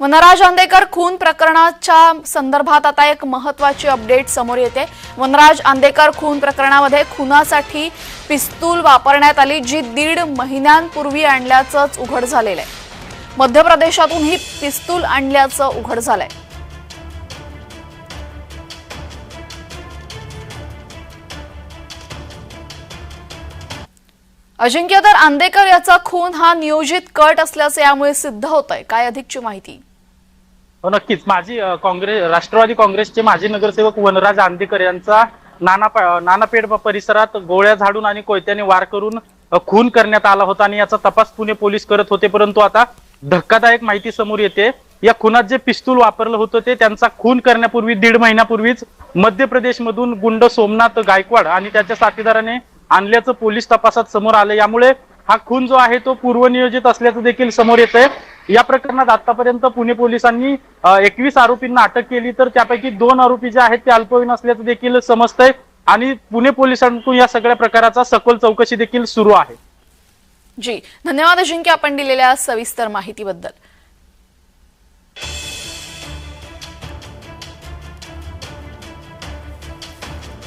वनराज आंदेकर खून प्रकरणाच्या संदर्भात आता एक महत्वाची अपडेट समोर येते. वनराज आंदेकर खून प्रकरणामध्ये खुनासाठी पिस्तूल वापरण्यात आली जी दीड महिन्यांपूर्वी आणल्याचंच उघड झालेलं आहे. मध्य प्रदेशातून ही पिस्तूल आणल्याचं उघड झालंय. अजिंक्य तर आंदेकर याचा खून हा नियोजित कट असल्याचं यामुळे सिद्ध होत आहे काय अधिकची माहिती? हो नक्कीच. माझी काँग्रेस राष्ट्रवादी काँग्रेसचे माजी नगरसेवक वनराज आंदेकर यांचा नाना नानापेठ परिसरात गोळ्या झाडून आणि कोयत्याने वार करून खून करण्यात आला होता आणि याचा तपास पुणे पोलीस करत होते. परंतु आता धक्कादायक माहिती समोर येते. या खुनात जे पिस्तूल वापरलं होतं ते त्यांचा खून करण्यापूर्वी दीड महिन्यापूर्वीच मध्य प्रदेशमधून गुंड सोमनाथ गायकवाड आणि त्याच्या साथीदाराने आणल्याचं पोलीस तपासात समोर आलं. यामुळे हा खून जो आहे तो पूर्वनियोजित असल्याचं देखील समोर येत आहे या प्रकरणात आतापर्यंत पुणे पोलिसांनी एकवीस आरोपींना अटक केली तर त्यापैकी दोन आरोपी जे आहेत ते अल्पवयीन असल्याचं देखील समजतंय आणि पुणे पोलिसांकडून या सगळ्या प्रकाराचा सखोल चौकशी देखील सुरू आहे. जी धन्यवाद अजिंक्य आपण दिलेल्या सविस्तर माहितीबद्दल.